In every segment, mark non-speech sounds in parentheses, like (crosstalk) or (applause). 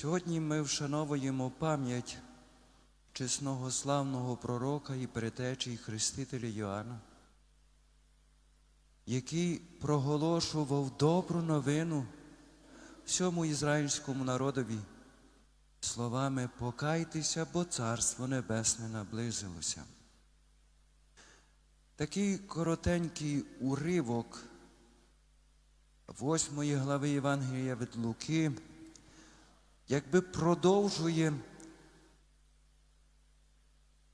Сьогодні ми вшановуємо пам'ять чесного славного пророка і перетечі Хрестителя Йоанна, який проголошував добру новину всьому ізраїльському народові словами Покайтеся, бо Царство Небесне наблизилося. Такий коротенький уривок восьмої глави Євангелія від Луки якби продовжує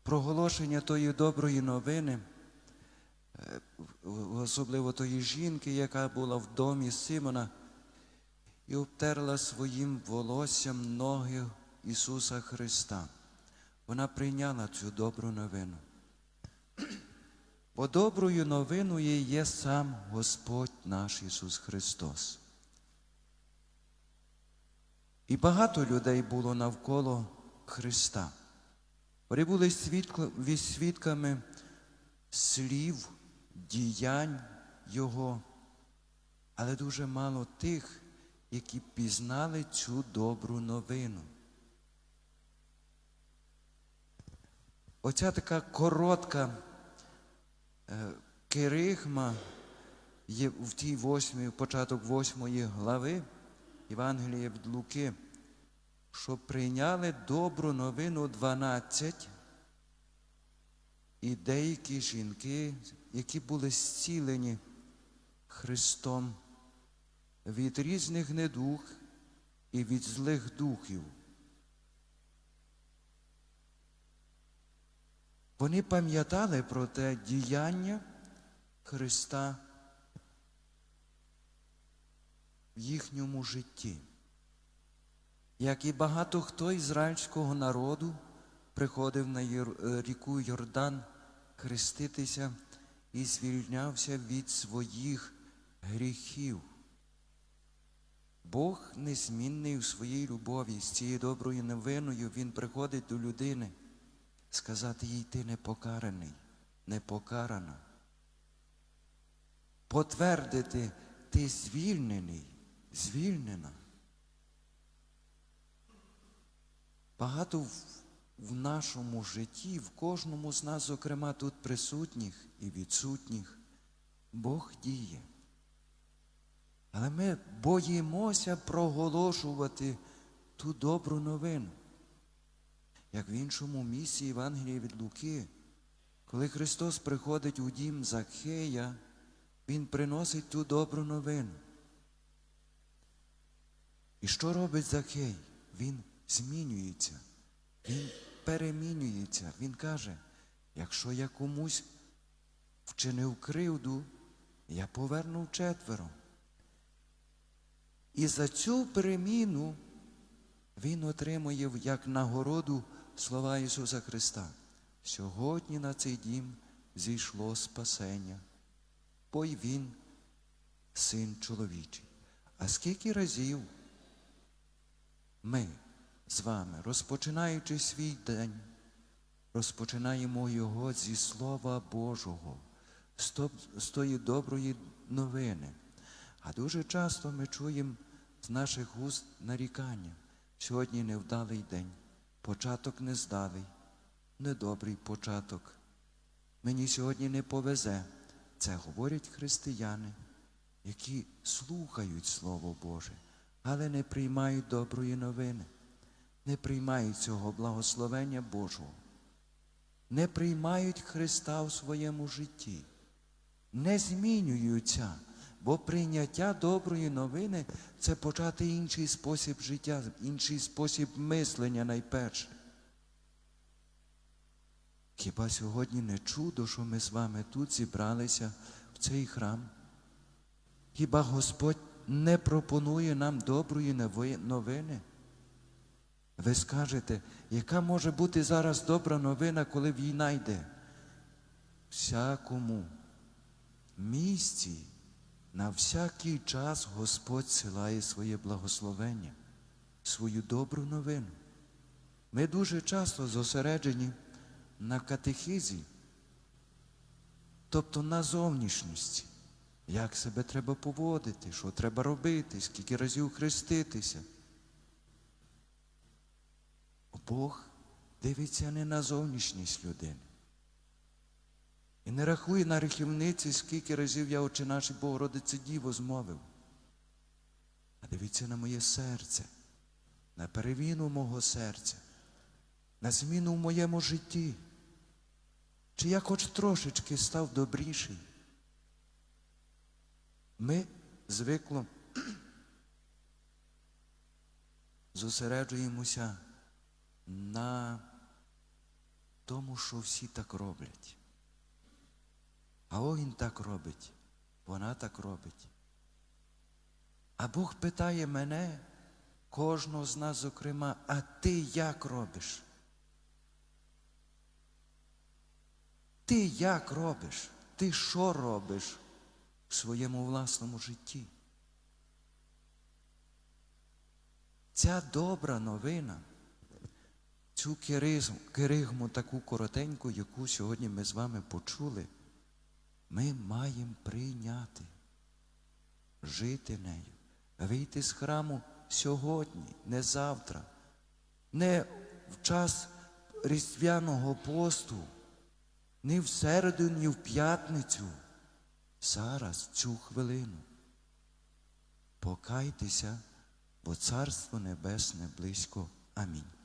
проголошення тої доброї новини, е, особливо тої жінки, яка була в домі Симона і обтерла своїм волоссям ноги Ісуса Христа. Вона прийняла цю добру новину. Бо доброю новиною є сам Господь наш Ісус Христос. І багато людей було навколо Христа. Вони були свідками слів, діянь Його, але дуже мало тих, які пізнали цю добру новину. Оця така коротка е, керигма є в тій восьмій, початок восьмої глави Євангелія від Луки, що прийняли добру новину 12 і деякі жінки, які були зцілені Христом від різних недуг і від злих духів. Вони пам'ятали про те діяння Христа в їхньому житті. Як і багато хто ізраїльського народу приходив на е, ріку Йордан хреститися і звільнявся від своїх гріхів. Бог незмінний у своїй любові з цією доброю новиною Він приходить до людини сказати їй ти не покараний, не. Потвердити ти звільнений, звільнена. Багато в, в нашому житті, в кожному з нас, зокрема тут присутніх і відсутніх, Бог діє. Але ми боїмося проголошувати ту добру новину. Як в іншому місці Євангелія від Луки, коли Христос приходить у дім Закхея, Він приносить ту добру новину. І що робить Закхей? Він змінюється, він перемінюється. Він каже, якщо я комусь вчинив кривду, я поверну четверо. І за цю переміну він отримує як нагороду слова Ісуса Христа. Сьогодні на цей дім зійшло спасення, бо й він син чоловічий. А скільки разів ми з вами, розпочинаючи свій день, розпочинаємо його зі Слова Божого, з тої доброї новини. А дуже часто ми чуємо з наших уст нарікання. Сьогодні невдалий день, початок нездалий, недобрий початок. Мені сьогодні не повезе. Це говорять християни, які слухають Слово Боже, але не приймають доброї новини, не приймають цього благословення Божого, не приймають Христа у своєму житті, не змінюються. Бо прийняття доброї новини це почати інший спосіб життя, інший спосіб мислення найперше. Хіба сьогодні не чудо, що ми з вами тут зібралися в цей храм? Хіба Господь не пропонує нам доброї новини? Ви скажете, яка може бути зараз добра новина, коли війна йде? Всякому місці на всякий час Господь силає своє благословення, свою добру новину. Ми дуже часто зосереджені на катехизі, тобто на зовнішності, як себе треба поводити, що треба робити, скільки разів хреститися. Бог дивиться не на зовнішність людини. І не рахує на рахівниці, скільки разів я очі наші Богородице Діво змовив. А дивіться на моє серце, на переміну мого серця, на зміну в моєму житті. Чи я хоч трошечки став добріший? Ми звикло (clears throat) зосереджуємося на тому, що всі так роблять. А о він так робить, вона так робить. А Бог питає мене, кожного з нас, зокрема, а ти як робиш? Ти як робиш? Ти що робиш в своєму власному житті? Ця добра новина, цю киригму таку коротеньку, яку сьогодні ми з вами почули, ми маємо прийняти, жити нею, вийти з храму сьогодні, не завтра, не в час різдвяного посту, не в середу, ні в п'ятницю. Зараз, в цю хвилину. Покайтеся, бо Царство Небесне близько. Амінь.